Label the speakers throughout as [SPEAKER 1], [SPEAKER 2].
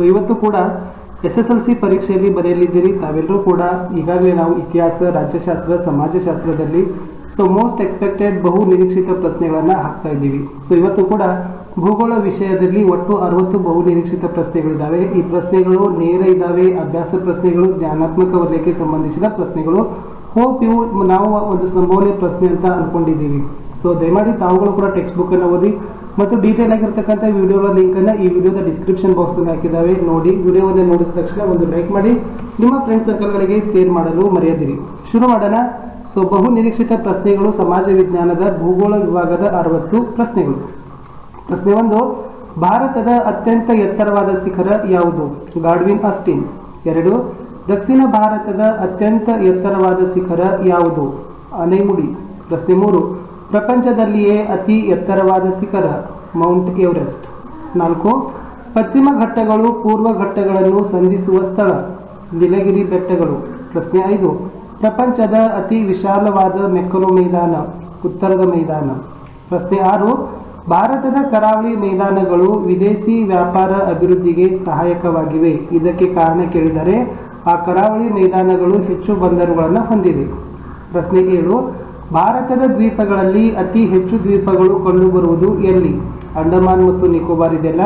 [SPEAKER 1] So ಇವತ್ತು ಕೂಡ S S L C ಪರೀಕ್ಷೆಯಲ್ಲಿ ಬರೆಯಲಿದ್ದೀರಿ. ತಾವೆಲ್ಲರೂ ಕೂಡ ಈಗಾಗಲೇ ನಾವು ಇತಿಹಾಸ, ರಾಜ್ಯಶಾಸ್ತ್ರ, ಸಮಾಜಶಾಸ್ತ್ರದಲ್ಲಿ ಸೊ ಮೋಸ್ಟ್ ಎಕ್ಸ್ಪೆಕ್ಟೆಡ್ ಬಹು ನಿರೀಕ್ಷಿತ ಪ್ರಶ್ನೆಗಳನ್ನು ಹಾಕ್ತಾ ಇದ್ದೀವಿ. ಸೊ ಇವತ್ತು ಕೂಡ ಭೂಗೋಳ ವಿಷಯದಲ್ಲಿ ಒಟ್ಟು ಅರವತ್ತು ಬಹು ನಿರೀಕ್ಷಿತ ಪ್ರಶ್ನೆಗಳಿದ್ದಾವೆ ಈ ಪ್ರಶ್ನೆಗಳು ನೇರ ಇದ್ದಾವೆ ಅಭ್ಯಾಸ ಪ್ರಶ್ನೆಗಳು, ಜ್ಞಾನಾತ್ಮಕ ವಲಯಕ್ಕೆ ಸಂಬಂಧಿಸಿದ ಪ್ರಶ್ನೆಗಳು. ಹೋಪ್ ಇವು ನಾವು ಒಂದು ಸಂಭವನೀಯ ಪ್ರಶ್ನೆ ಅಂತ ಅನ್ಕೊಂಡಿದ್ದೀವಿ. ಸೊ ದಯಮಾಡಿ ತಾವುಗಳು ಕೂಡ ಟೆಕ್ಸ್ಟ್ ಬುಕ್ ಅನ್ನು ಓದಿ ಮತ್ತು ಡೀಟೇಲ್ ಆಗಿರ್ತಕ್ಕಂಥ ವಿಡಿಯೋಗಳ ಲಿಂಕ್ ಅನ್ನ ಈ ವಿಡಿಯೋದ ಡಿಸ್ಕ್ರಿಪ್ಷನ್ ಬಾಕ್ಸ್ ಅಲ್ಲಿ ಹಾಕಿದ್ದಾವೆ. ನೋಡಿ ವಿಡಿಯೋವನ್ನು ನೋಡಿದ ತಕ್ಷಣ ಒಂದು ಲೈಕ್ ಮಾಡಿ. ನಿಮ್ಮ ಫ್ರೆಂಡ್ಸ್ ಸರ್ಕಲ್ಗಳಿಗೆ ಶೇರ್ ಮಾಡಲು ಮರೆಯದಿರಿ. ಶುರು ಮಾಡೋಣ. ಸೊ ಬಹು ನಿರೀಕ್ಷಿತ ಪ್ರಶ್ನೆಗಳು ಸಮಾಜ ವಿಜ್ಞಾನದ ಭೂಗೋಳ ವಿಭಾಗದ ಅರವತ್ತು ಪ್ರಶ್ನೆಗಳು. ಪ್ರಶ್ನೆ ಒಂದು, ಭಾರತದ ಅತ್ಯಂತ ಎತ್ತರವಾದ ಶಿಖರ ಯಾವುದು? Godwin Austen. ಎರಡು, ದಕ್ಷಿಣ ಭಾರತದ ಅತ್ಯಂತ ಎತ್ತರವಾದ ಶಿಖರ ಯಾವುದು? ಅನೈಮುಡಿ ಪ್ರಶ್ನೆ ಮೂರು ಪ್ರಪಂಚದಲ್ಲಿಯೇ ಅತಿ ಎತ್ತರವಾದ ಶಿಖರ, ಮೌಂಟ್ ಎವರೆಸ್ಟ್. ನಾಲ್ಕು, ಪಶ್ಚಿಮ ಘಟ್ಟಗಳು, ಪೂರ್ವ ಘಟ್ಟಗಳನ್ನು ಸಂಧಿಸುವ ಸ್ಥಳ, ನೀಲಗಿರಿ ಬೆಟ್ಟಗಳು. ಪ್ರಶ್ನೆ ಐದು, ಪ್ರಪಂಚದ ಅತಿ ವಿಶಾಲವಾದ ಮೆಕ್ಕಲು ಮೈದಾನ, ಉತ್ತರದ ಮೈದಾನ. ಪ್ರಶ್ನೆ ಆರು, ಭಾರತದ ಕರಾವಳಿ ಮೈದಾನಗಳು ವಿದೇಶಿ ವ್ಯಾಪಾರ ಅಭಿವೃದ್ಧಿಗೆ ಸಹಾಯಕವಾಗಿವೆ. ಇದಕ್ಕೆ ಕಾರಣ ಕೇಳಿದರೆ, ಆ ಕರಾವಳಿ ಮೈದಾನಗಳು ಹೆಚ್ಚು ಬಂದರುಗಳನ್ನು ಹೊಂದಿವೆ. ಪ್ರಶ್ನೆ ಏಳು ಭಾರತದ ದ್ವೀಪಗಳಲ್ಲಿ ಅತಿ ಹೆಚ್ಚು ದ್ವೀಪಗಳು ಕಂಡುಬರುವುದು ಎಲ್ಲಿ? ಅಂಡಮಾನ್ ಮತ್ತು ನಿಕೋಬಾರ್ ಇದೆಲ್ಲ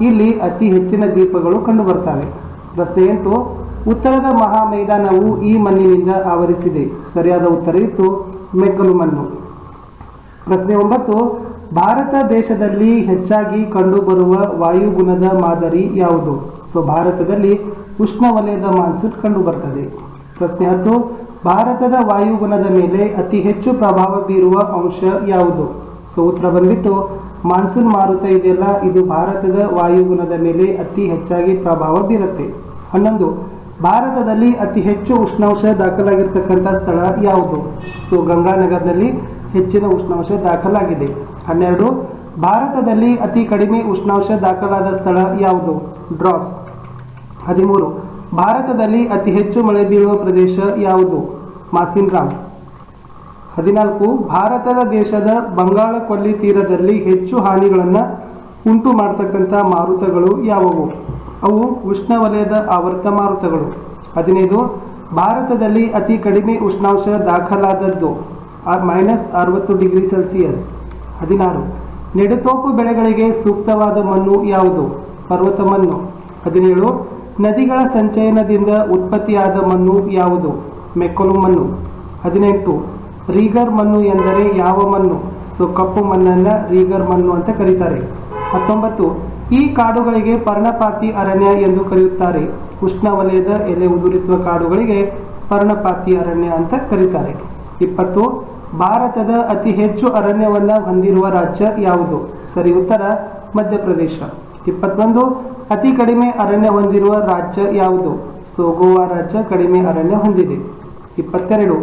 [SPEAKER 1] ಇಲ್ಲಿ ಅತಿ ಹೆಚ್ಚಿನ ದ್ವೀಪಗಳು ಕಂಡುಬರ್ತವೆ ಪ್ರಶ್ನೆ ಎಂಟು, ಉತ್ತರದ ಮಹಾ ಮೈದಾನವು ಈ ಮಣ್ಣಿನಿಂದ ಆವರಿಸಿದೆ. ಸರಿಯಾದ ಉತ್ತರ ಇತ್ತು, ಮೆಕ್ಕಲು ಮಣ್ಣು. ಪ್ರಶ್ನೆ ಒಂಬತ್ತು, ಭಾರತ ದೇಶದಲ್ಲಿ ಹೆಚ್ಚಾಗಿ ಕಂಡುಬರುವ ವಾಯುಗುಣದ ಮಾದರಿ ಯಾವುದು? ಸೊ, ಭಾರತದಲ್ಲಿ ಉಷ್ಣವಲಯದ ಮಾನ್ಸೂನ್ ಕಂಡುಬರ್ತದೆ. ಪ್ರಶ್ನೆ ಹತ್ತು ಭಾರತದ ವಾಯುಗುಣದ ಮೇಲೆ ಅತಿ ಹೆಚ್ಚು ಪ್ರಭಾವ ಬೀರುವ ಅಂಶ ಯಾವುದು? ಸೊ ಉತ್ತರ ಬಂದ್ಬಿಟ್ಟು, ಮಾನ್ಸೂನ್ ಮಾರುತ ಇದೆಯಲ್ಲ, ಇದು ಭಾರತದ ವಾಯುಗುಣದ ಮೇಲೆ ಅತಿ ಹೆಚ್ಚಾಗಿ ಪ್ರಭಾವ ಬೀರುತ್ತೆ. ಹನ್ನೊಂದು, ಭಾರತದಲ್ಲಿ ಅತಿ ಹೆಚ್ಚು ಉಷ್ಣಾಂಶ ದಾಖಲಾಗಿರ್ತಕ್ಕಂಥ ಸ್ಥಳ ಯಾವುದು? ಸೊ ಗಂಗಾನಗರದಲ್ಲಿ ಹೆಚ್ಚಿನ ಉಷ್ಣಾಂಶ ದಾಖಲಾಗಿದೆ. ಹನ್ನೆರಡು, ಭಾರತದಲ್ಲಿ ಅತಿ ಕಡಿಮೆ ಉಷ್ಣಾಂಶ ದಾಖಲಾದ ಸ್ಥಳ ಯಾವುದು? ಡ್ರಾಸ್. ಹದಿಮೂರು ಭಾರತದಲ್ಲಿ ಅತಿ ಹೆಚ್ಚು ಮಳೆ ಬೀಳುವ ಪ್ರದೇಶ ಯಾವುದು? ಮಾಸಿನ್ ರಾಮ್ ಹದಿನಾಲ್ಕು, ಭಾರತದ ದೇಶದ ಬಂಗಾಳ ಕೊಲ್ಲಿ ತೀರದಲ್ಲಿ ಹೆಚ್ಚು ಹಾನಿಗಳನ್ನು ಉಂಟು ಮಾಡತಕ್ಕಂಥ ಮಾರುತಗಳು ಯಾವುವು? ಅವು ಉಷ್ಣವಲಯದ ಆವರ್ತ ಮಾರುತಗಳು. ಹದಿನೈದು, ಭಾರತದಲ್ಲಿ ಅತಿ ಕಡಿಮೆ ಉಷ್ಣಾಂಶ ದಾಖಲಾದದ್ದು ಮೈನಸ್ ಅರವತ್ತು ಡಿಗ್ರಿ ಸೆಲ್ಸಿಯಸ್. ಹದಿನಾರು, ನೆಡುತೋಪು ಬೆಳೆಗಳಿಗೆ ಸೂಕ್ತವಾದ ಮಣ್ಣು ಯಾವುದು? ಪರ್ವತ ಮಣ್ಣು. ಹದಿನೇಳು ನದಿಗಳ ಸಂಚಯನದಿಂದ ಉತ್ಪತ್ತಿಯಾದ ಮಣ್ಣು ಯಾವುದು? ಮೆಕ್ಕಲು ಮಣ್ಣು. ಹದಿನೆಂಟು. ರೀಗರ್ ಮಣ್ಣು ಎಂದರೆ ಯಾವ ಮಣ್ಣು? ಸೊ, ಕಪ್ಪು ಮಣ್ಣನ್ನು ರೀಗರ್ ಮಣ್ಣು ಅಂತ ಕರೀತಾರೆ. ಹತ್ತೊಂಬತ್ತು. ಈ ಕಾಡುಗಳಿಗೆ ಪರ್ಣಪಾತಿ ಅರಣ್ಯ ಎಂದು ಕರೆಯುತ್ತಾರೆ. ಉಷ್ಣವಲಯದ ಎಲೆ ಉದುರಿಸುವ ಕಾಡುಗಳಿಗೆ ಪರ್ಣಪಾತಿ ಅರಣ್ಯ ಅಂತ ಕರೀತಾರೆ. ಇಪ್ಪತ್ತು. ಭಾರತದ ಅತಿ ಹೆಚ್ಚು ಅರಣ್ಯವನ್ನು ಹೊಂದಿರುವ ರಾಜ್ಯ ಯಾವುದು? ಸರಿ, ಉತ್ತರ, ಮಧ್ಯಪ್ರದೇಶ. ಇಪ್ಪತ್ತೊಂದು. ಅತಿ ಕಡಿಮೆ ಅರಣ್ಯ ಹೊಂದಿರುವ ರಾಜ್ಯ ಯಾವುದು? ಸೊ ಗೋವಾ ರಾಜ್ಯ ಕಡಿಮೆ ಅರಣ್ಯ ಹೊಂದಿದೆ. ಇಪ್ಪತ್ತೆರಡು.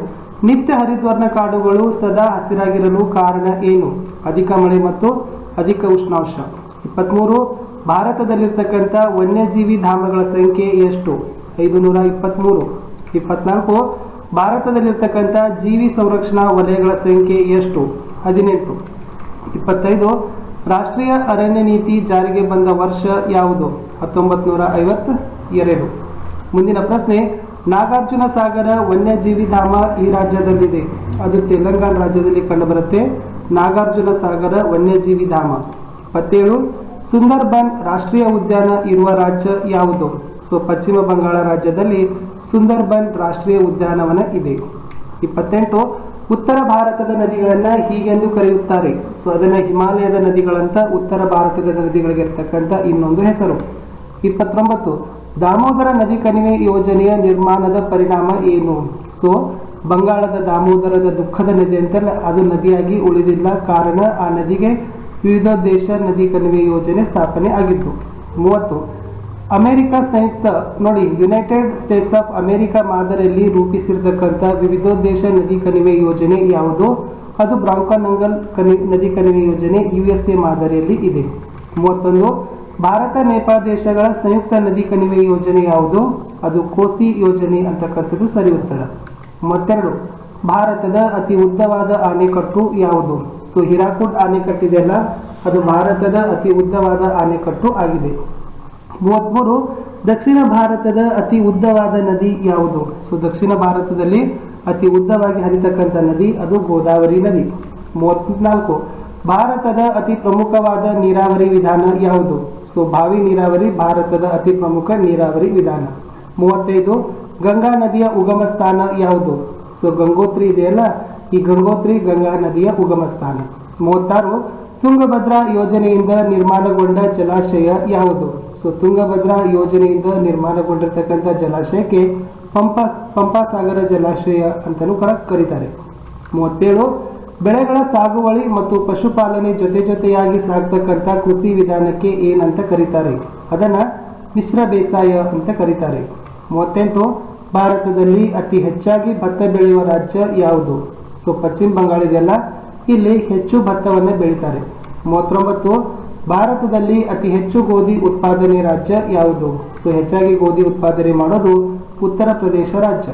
[SPEAKER 1] ನಿತ್ಯ ಹರಿದ್ವರ್ಣ ಕಾಡುಗಳು ಸದಾ ಹಸಿರಾಗಿರಲು ಕಾರಣ ಏನು? ಅಧಿಕ ಮಳೆ ಮತ್ತು ಅಧಿಕ ಉಷ್ಣಾಂಶ. ಇಪ್ಪತ್ಮೂರು. ಭಾರತದಲ್ಲಿರ್ತಕ್ಕಂಥ ವನ್ಯಜೀವಿ ಧಾಮಗಳ ಸಂಖ್ಯೆ ಎಷ್ಟು? ಐದು ನೂರ ಇಪ್ಪತ್ತ್ಮೂರು ಇಪ್ಪತ್ನಾಲ್ಕು. ಭಾರತದಲ್ಲಿರ್ತಕ್ಕಂಥ ಜೀವಿ ಸಂರಕ್ಷಣಾ ವಲಯಗಳ ಸಂಖ್ಯೆ ಎಷ್ಟು? ಹದಿನೆಂಟು. ಇಪ್ಪತ್ತೈದು. ರಾಷ್ಟ್ರೀಯ ಅರಣ್ಯ ನೀತಿ ಜಾರಿಗೆ ಬಂದ ವರ್ಷ ಯಾವುದು? ಹತ್ತೊಂಬತ್ತು ನೂರ ಐವತ್ತ ಎರಡು ಮುಂದಿನ ಪ್ರಶ್ನೆ, ನಾಗಾರ್ಜುನ ಸಾಗರ ವನ್ಯಜೀವಿ ಧಾಮ ಈ ರಾಜ್ಯದಲ್ಲಿದೆ. ಅದು ತೆಲಂಗಾಣ ರಾಜ್ಯದಲ್ಲಿ ಕಂಡುಬರುತ್ತೆ. ನಾಗಾರ್ಜುನ ಸಾಗರ ವನ್ಯಜೀವಿ ಧಾಮ. ಇಪ್ಪತ್ತೇಳು ಸುಂದರ್ಬನ್ ರಾಷ್ಟ್ರೀಯ ಉದ್ಯಾನ ಇರುವ ರಾಜ್ಯ ಯಾವುದು? ಸೊ, ಪಶ್ಚಿಮ ಬಂಗಾಳ ರಾಜ್ಯದಲ್ಲಿ ಸುಂದರ್ಬನ್ ರಾಷ್ಟ್ರೀಯ ಉದ್ಯಾನವನ ಇದೆ. ಇಪ್ಪತ್ತೆಂಟು ಉತ್ತರ ಭಾರತದ ನದಿಗಳನ್ನು ಹೀಗೆಂದು ಕರೆಯುತ್ತಾರೆ. ಸೊ ಅದನ್ನ ಹಿಮಾಲಯದ ನದಿಗಳಂತ ಉತ್ತರ ಭಾರತದ ನದಿಗಳಿಗೆ ಇರ್ತಕ್ಕಂಥ ಇನ್ನೊಂದು ಹೆಸರು. ಇಪ್ಪತ್ತೊಂಬತ್ತು, ದಾಮೋದರ ನದಿ ಕಣಿವೆ ಯೋಜನೆಯ ನಿರ್ಮಾಣದ ಪರಿಣಾಮ ಏನು? ಸೊ ಬಂಗಾಳದ ದಾಮೋದರದ ದುಃಖದ ನದಿ ಅಂತಲ್ಲ, ಅದು ನದಿಯಾಗಿ ಉಳಿದಿಲ್ಲ. ಕಾರಣ, ಆ ನದಿಗೆ ವಿವಿಧೋದ್ದೇಶ ನದಿ ಕಣಿವೆ ಯೋಜನೆ ಸ್ಥಾಪನೆ ಆಗಿತ್ತು ಮೂವತ್ತು ಅಮೆರಿಕ ಸಂಯುಕ್ತ ನೋಡಿ ಯುನೈಟೆಡ್ ಸ್ಟೇಟ್ಸ್ ಆಫ್ ಅಮೆರಿಕ ಮಾದರಿಯಲ್ಲಿ ರೂಪಿಸಿರ್ತಕ್ಕಂಥ ವಿವಿಧೋದ್ದೇಶ ನದಿ ಕಣಿವೆ ಯೋಜನೆ ಯಾವುದು? ಅದು ಬ್ರಾಂಕಾನಂಗಲ್ ಕನಿ ನದಿ ಕಣಿವೆ ಯೋಜನೆ ಯು ಎಸ್ ಎ ಮಾದರಿಯಲ್ಲಿ ಇದೆ. ಮೂವತ್ತೊಂದು, ಭಾರತ ನೇಪಾಳ ದೇಶಗಳ ಸಂಯುಕ್ತ ನದಿ ಕಣಿವೆ ಯೋಜನೆ ಯಾವುದು? ಅದು ಕೋಸಿ ಯೋಜನೆ ಅಂತಕ್ಕಂಥದ್ದು ಸರಿ ಉತ್ತರ. ಮೂವತ್ತೆರಡು, ಭಾರತದ ಅತಿ ಉದ್ದವಾದ ಆಣೆಕಟ್ಟು ಯಾವುದು? ಸೊ, ಹಿರಾಕುಡ್ ಆಣೆಕಟ್ಟಿದೆಯಲ್ಲ ಅದು ಭಾರತದ ಅತಿ ಉದ್ದವಾದ ಆಣೆಕಟ್ಟು ಆಗಿದೆ. ಮೂವತ್ಮೂರು, ದಕ್ಷಿಣ ಭಾರತದ ಅತಿ ಉದ್ದವಾದ ನದಿ ಯಾವುದು? ಸೊ, ದಕ್ಷಿಣ ಭಾರತದಲ್ಲಿ ಅತಿ ಉದ್ದವಾಗಿ ಹರಿತಕ್ಕಂಥ ನದಿ ಅದು ಗೋದಾವರಿ ನದಿ. ಮೂವತ್ನಾಲ್ಕು, ಭಾರತದ ಅತಿ ಪ್ರಮುಖವಾದ ನೀರಾವರಿ ವಿಧಾನ ಯಾವುದು? ಸೊ, ಬಾವಿ ನೀರಾವರಿ, ಭಾರತದ ಅತಿ ಪ್ರಮುಖ ನೀರಾವರಿ ವಿಧಾನ. ಮೂವತ್ತೈದು, ಗಂಗಾ ನದಿಯ ಉಗಮ ಸ್ಥಾನ ಯಾವುದು? ಸೊ, ಗಂಗೋತ್ರಿ ಇದೆಯಲ್ಲ ಈ ಗಂಗೋತ್ರಿ, ಗಂಗಾ ನದಿಯ ಉಗಮ ಸ್ಥಾನ. ಮೂವತ್ತಾರು, ತುಂಗಭದ್ರಾ ಯೋಜನೆಯಿಂದ ನಿರ್ಮಾಣಗೊಂಡ ಜಲಾಶಯ ಯಾವುದು? ಸೊ ತುಂಗಭದ್ರಾ ಯೋಜನೆಯಿಂದ ನಿರ್ಮಾಣಗೊಂಡಿರ್ತಕ್ಕಂಥ ಜಲಾಶಯಕ್ಕೆ ಪಂಪಾ, ಪಂಪಾಸಾಗರ ಜಲಾಶಯ ಅಂತಲೂ ಕೂಡ ಕರೀತಾರೆ. ಮೂವತ್ತೇಳು, ಬೆಳೆಗಳ ಸಾಗುವಳಿ ಮತ್ತು ಪಶುಪಾಲನೆ ಜೊತೆ ಜೊತೆಯಾಗಿ ಸಾಗ್ತಕ್ಕಂಥ ಕೃಷಿ ವಿಧಾನಕ್ಕೆ ಏನಂತ ಕರೀತಾರೆ. ಅದನ್ನ ಮಿಶ್ರ ಬೇಸಾಯ ಅಂತ ಕರೀತಾರೆ. ಮೂವತ್ತೆಂಟು, ಭಾರತದಲ್ಲಿ ಅತಿ ಹೆಚ್ಚಾಗಿ ಭತ್ತ ಬೆಳೆಯುವ ರಾಜ್ಯ ಯಾವುದು? ಸೊ ಪಶ್ಚಿಮ ಬಂಗಾಳ ಇದೆಯಲ್ಲ ಇಲ್ಲಿ ಹೆಚ್ಚು ಭತ್ತವನ್ನು ಬೆಳೀತಾರೆ. ಮೂವತ್ತೊಂಬತ್ತು ಭಾರತದಲ್ಲಿ ಅತಿ ಹೆಚ್ಚು ಗೋಧಿ ಉತ್ಪಾದನೆ ರಾಜ್ಯ ಯಾವುದು? ಸೊ, ಹೆಚ್ಚಾಗಿ ಗೋಧಿ ಉತ್ಪಾದನೆ ಮಾಡೋದು ಉತ್ತರ ಪ್ರದೇಶ ರಾಜ್ಯ.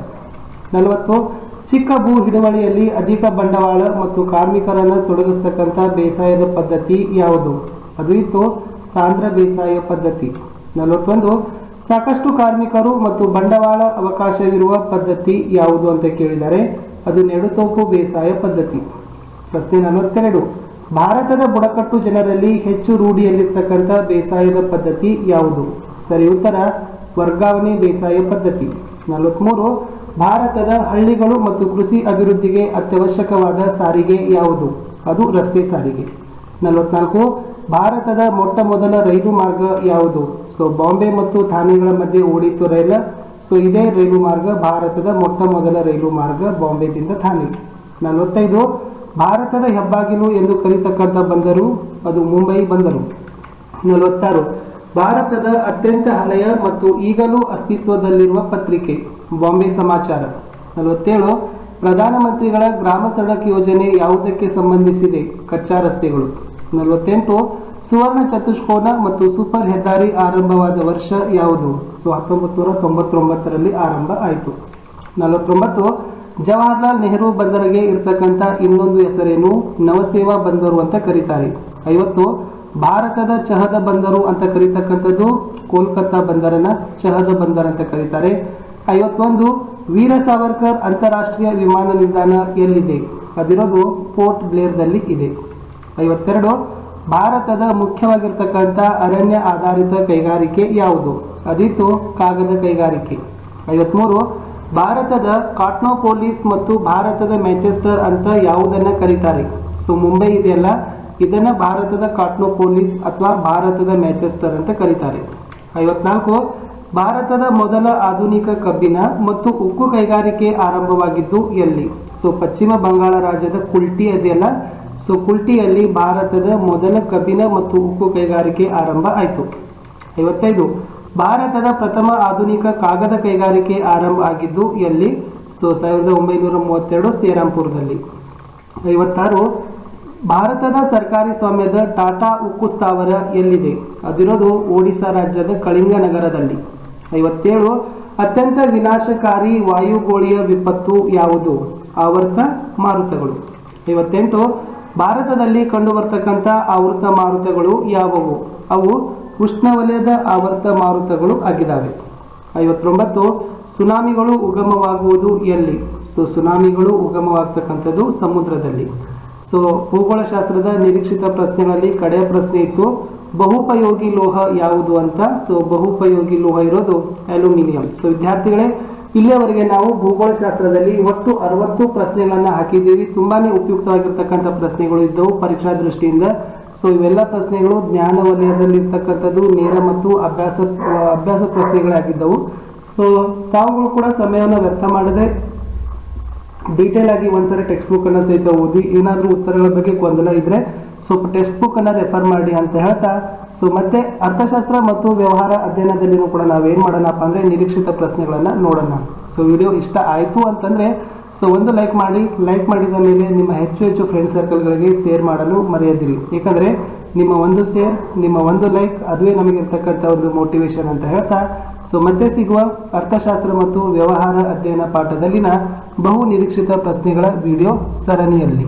[SPEAKER 1] ನಲವತ್ತು, ಚಿಕ್ಕ ಭೂ ಹಿಡುವಳಿಯಲ್ಲಿ ಅಧಿಕ ಬಂಡವಾಳ ಮತ್ತು ಕಾರ್ಮಿಕರನ್ನು ತೊಡಗಿಸ್ತಕ್ಕಂಥ ಬೇಸಾಯದ ಪದ್ಧತಿ ಯಾವುದು? ಅದು ಇತ್ತು ಸಾಂದ್ರ ಬೇಸಾಯ ಪದ್ಧತಿ. ನಲವತ್ತೊಂದು, ಸಾಕಷ್ಟು ಕಾರ್ಮಿಕರು ಮತ್ತು ಬಂಡವಾಳ ಅವಕಾಶವಿರುವ ಪದ್ಧತಿ ಯಾವುದು ಅಂತ ಕೇಳಿದರೆ, ಅದು ನೆಡುತೋಪು ಬೇಸಾಯ ಪದ್ಧತಿ. ಪ್ರಶ್ನೆ ನಲವತ್ತೆರಡು ಭಾರತದ ಬುಡಕಟ್ಟು ಜನರಲ್ಲಿ ಹೆಚ್ಚು ರೂಢಿಯಲ್ಲಿರ್ತಕ್ಕಂಥ ಬೇಸಾಯದ ಪದ್ಧತಿ ಯಾವುದು? ಸರಿ, ಉತ್ತರ. ವರ್ಗಾವಣೆ ಬೇಸಾಯ ಪದ್ಧತಿ. ನಲವತ್ಮೂರು. ಭಾರತದ ಹಳ್ಳಿಗಳು ಮತ್ತು ಕೃಷಿ ಅಭಿವೃದ್ಧಿಗೆ ಅತ್ಯವಶ್ಯಕವಾದ ಸಾರಿಗೆ ಯಾವುದು? ಅದು ರಸ್ತೆ ಸಾರಿಗೆ. ನಲವತ್ನಾಲ್ಕು. ಭಾರತದ ಮೊಟ್ಟ ಮೊದಲ ರೈಲು ಮಾರ್ಗ ಯಾವುದು? ಸೊ, ಬಾಂಬೆ ಮತ್ತು ಥಾನೆಗಳ ಮಧ್ಯೆ ಓಡಿತು ರೈಲ. ಸೊ, ಇದೇ ರೈಲು ಮಾರ್ಗ ಭಾರತದ ಮೊಟ್ಟ ಮೊದಲ ರೈಲು ಮಾರ್ಗ ಬಾಂಬೆದಿಂದ ಥಾನೆ ನಲವತ್ತೈದು. ಭಾರತದ ಹೆಬ್ಬಾಗಿಲು ಎಂದು ಕರೀತಕ್ಕಂಥ ಬಂದರು, ಅದು ಮುಂಬೈ ಬಂದರು. ನಲವತ್ತಾರು, ಭಾರತದ ಅತ್ಯಂತ ಹಳೆಯ ಮತ್ತು ಈಗಲೂ ಅಸ್ತಿತ್ವದಲ್ಲಿರುವ ಪತ್ರಿಕೆ, ಬಾಂಬೆ ಸಮಾಚಾರ. ನಲವತ್ತೇಳು, ಪ್ರಧಾನಮಂತ್ರಿಗಳ ಗ್ರಾಮ ಸಡಕ್ ಯೋಜನೆ ಯಾವುದಕ್ಕೆ ಸಂಬಂಧಿಸಿದೆ, ಕಚ್ಚಾ ರಸ್ತೆಗಳು. ನಲವತ್ತೆಂಟು, ಸುವರ್ಣ ಚತುಷ್ಕೋನ ಮತ್ತು ಸೂಪರ್ ಹೆದ್ದಾರಿ ಆರಂಭವಾದ ವರ್ಷ ಯಾವುದು? ಸೊ, ಹತ್ತೊಂಬತ್ತು ನೂರ ತೊಂಬತ್ತೊಂಬತ್ತರಲ್ಲಿ ಆರಂಭ ಆಯಿತು. ನಲವತ್ತೊಂಬತ್ತು ಜವಾಹರ್ಲಾಲ್ ನೆಹರು ಬಂದರಿಗೆ ಇರತಕ್ಕಂಥ ಇನ್ನೊಂದು ಹೆಸರೇನು? ನವಸೇವಾ ಬಂದರು ಅಂತ ಕರೀತಾರೆ. ಐವತ್ತು, ಭಾರತದ ಚಹದ ಬಂದರು ಅಂತ ಕರೀತಕ್ಕಂಥದ್ದು ಕೋಲ್ಕತ್ತಾ ಬಂದರನ್ನ ಚಹದ ಬಂದರ್ ಅಂತ ಕರೀತಾರೆ. ಐವತ್ತೊಂದು, ವೀರ ಸಾವರ್ಕರ್ ಅಂತಾರಾಷ್ಟ್ರೀಯ ವಿಮಾನ ನಿಲ್ದಾಣ ಎಲ್ಲಿದೆ? ಅದಿರೋದು ಪೋರ್ಟ್ ಬ್ಲೇರ್ದಲ್ಲಿ ಇದೆ. ಐವತ್ತೆರಡು, ಭಾರತದ ಮುಖ್ಯವಾಗಿರ್ತಕ್ಕಂಥ ಅರಣ್ಯ ಆಧಾರಿತ ಕೈಗಾರಿಕೆ ಯಾವುದು? ಅದಿತ್ತು ಕಾಗದ ಕೈಗಾರಿಕೆ. ಐವತ್ಮೂರು ಭಾರತದ ಕಾಟ್ನೋಪೋಲಿಸ್ ಮತ್ತು ಭಾರತದ ಮ್ಯಾಂಚೆಸ್ಟರ್ ಅಂತ ಯಾವುದನ್ನ ಕರೀತಾರೆ? ಸೊ, ಮುಂಬೈ ಇದೆಯಲ್ಲ? ಇದನ್ನ ಭಾರತದ ಕಾಟ್ನೋಪೋಲಿಸ್ ಅಥವಾ ಭಾರತದ ಮ್ಯಾಂಚೆಸ್ಟರ್ ಅಂತ ಕರೀತಾರೆ. ಐವತ್ನಾಲ್ಕು, ಭಾರತದ ಮೊದಲ ಆಧುನಿಕ ಕಬ್ಬಿನ ಮತ್ತು ಉಕ್ಕು ಕೈಗಾರಿಕೆ ಆರಂಭವಾಗಿದ್ದು ಎಲ್ಲಿ? ಸೊ, ಪಶ್ಚಿಮ ಬಂಗಾಳ ರಾಜ್ಯದ ಕುಲ್ಟಿ ಇದೆಯಲ್ಲ ಸೊ, ಕುಲ್ಟಿಯಲ್ಲಿ ಭಾರತದ ಮೊದಲ ಕಬ್ಬಿನ ಮತ್ತು ಉಕ್ಕು ಕೈಗಾರಿಕೆ ಆರಂಭ ಆಯಿತು. ಐವತ್ತೈದು ಭಾರತದ ಪ್ರಥಮ ಆಧುನಿಕ ಕಾಗದ ಕೈಗಾರಿಕೆ ಆರಂಭ ಆಗಿದ್ದು, ಎಲ್ಲಿ? ಸೊ, ಸಾವಿರದ ಒಂಬೈನೂರ ಮೂವತ್ತೆರಡು ಸೇರಾಂಪುರದಲ್ಲಿ. ಐವತ್ತಾರು, ಭಾರತದ ಸರ್ಕಾರಿ ಸ್ವಾಮ್ಯದ ಟಾಟಾ ಉಕ್ಕು ಸ್ಥಾವರ ಎಲ್ಲಿದೆ? ಅದಿರೋದು ಒಡಿಶಾ ರಾಜ್ಯದ ಕಳಿಂಗ ನಗರದಲ್ಲಿ. ಐವತ್ತೇಳು, ಅತ್ಯಂತ ವಿನಾಶಕಾರಿ ವಾಯುಗೋಳಿಯ ವಿಪತ್ತು ಯಾವುದು? ಆವರ್ತ ಮಾರುತಗಳು. ಐವತ್ತೆಂಟು, ಭಾರತದಲ್ಲಿ ಕಂಡುಬರ್ತಕ್ಕಂಥ ಆವೃತ ಮಾರುತಗಳು ಯಾವುವು? ಅವು ಉಷ್ಣವಲಯದ ಆವರ್ತ ಮಾರುತಗಳು ಆಗಿದ್ದಾವೆ. ಐವತ್ತೊಂಬತ್ತು, ಸುನಾಮಿಗಳು ಉಗಮವಾಗುವುದು ಎಲ್ಲಿ? ಸೊ, ಸುನಾಮಿಗಳು ಉಗಮವಾಗ್ತಕ್ಕಂಥದ್ದು ಸಮುದ್ರದಲ್ಲಿ. ಸೊ, ಭೂಗೋಳಶಾಸ್ತ್ರದ ನಿರೀಕ್ಷಿತ ಪ್ರಶ್ನೆಗಳಲ್ಲಿ ಕಡೆಯ ಪ್ರಶ್ನೆ ಇತ್ತು, ಬಹುಪಯೋಗಿ ಲೋಹ ಯಾವುದು ಅಂತ? ಸೊ, ಬಹುಪಯೋಗಿ ಲೋಹ ಇರೋದು ಅಲ್ಯೂಮಿನಿಯಂ. ಸೊ, ವಿದ್ಯಾರ್ಥಿಗಳೇ, ಇಲ್ಲಿಯವರೆಗೆ ನಾವು ಭೂಗೋಳಶಾಸ್ತ್ರದಲ್ಲಿ ಒಟ್ಟು ಅರವತ್ತು ಪ್ರಶ್ನೆಗಳನ್ನ ಹಾಕಿದ್ದೀವಿ. ತುಂಬಾನೇ ಉಪಯುಕ್ತವಾಗಿರ್ತಕ್ಕಂಥ ಪ್ರಶ್ನೆಗಳು ಇದ್ದವು ಪರೀಕ್ಷಾ ದೃಷ್ಟಿಯಿಂದ. ಸೊ ಇವೆಲ್ಲ ಪ್ರಶ್ನೆಗಳು ಜ್ಞಾನ ವಲಯದಲ್ಲಿರ್ತಕ್ಕಂಥದ್ದು, ನೇರ ಮತ್ತು ಅಭ್ಯಾಸ ಅಭ್ಯಾಸ ಪ್ರಶ್ನೆಗಳಾಗಿದ್ದವು. ಸೊ ತಾವುಗಳು ಕೂಡ ಸಮಯವನ್ನು ವ್ಯರ್ಥ ಮಾಡದೆ ಡೀಟೇಲ್ ಆಗಿ ಒಂದ್ಸರಿ ಟೆಕ್ಸ್ಟ್ ಬುಕ್ ಅನ್ನ ಸಹಿತ ಓದಿ, ಏನಾದರೂ ಉತ್ತರಗಳ ಬಗ್ಗೆ ಗೊಂದಲ ಇದ್ರೆ ಸೊ ಟೆಕ್ಸ್ಟ್ ಬುಕ್ ಅನ್ನ ರೆಫರ್ ಮಾಡಿ ಅಂತ ಹೇಳ್ತಾ ಸೊ ಮತ್ತೆ ಅರ್ಥಶಾಸ್ತ್ರ ಮತ್ತು ವ್ಯವಹಾರ ಅಧ್ಯಯನದಲ್ಲಿನೂ ಕೂಡ ನಾವೇನ್ ಮಾಡೋಣಪ್ಪ ಅಂದ್ರೆ ನಿರೀಕ್ಷಿತ ಪ್ರಶ್ನೆಗಳನ್ನ ನೋಡೋಣ. ಸೊ ವಿಡಿಯೋ ಇಷ್ಟ ಆಯಿತು ಅಂತಂದರೆ ಸೊ ಒಂದು ಲೈಕ್ ಮಾಡಿ ಲೈಕ್ ಮಾಡಿದ ಮೇಲೆ ನಿಮ್ಮ ಹೆಚ್ಚು ಹೆಚ್ಚು ಫ್ರೆಂಡ್ ಸರ್ಕಲ್ಗಳಿಗೆ ಶೇರ್ ಮಾಡಲು ಮರೆಯದಿರಿ. ಏಕೆಂದರೆ, ನಿಮ್ಮ ಒಂದು ಶೇರ್ ನಿಮ್ಮ ಒಂದು ಲೈಕ್ ಅದುವೇ ನಮಗಿರ್ತಕ್ಕಂಥ ಒಂದು ಮೋಟಿವೇಶನ್ ಅಂತ ಹೇಳ್ತಾ ಸೊ ಮತ್ತೆ ಸಿಗುವ ಅರ್ಥಶಾಸ್ತ್ರ ಮತ್ತು ವ್ಯವಹಾರ ಅಧ್ಯಯನ ಪಾಠದಲ್ಲಿನ ಬಹು ನಿರೀಕ್ಷಿತ ಪ್ರಶ್ನೆಗಳ ವಿಡಿಯೋ ಸರಣಿಯಲ್ಲಿ.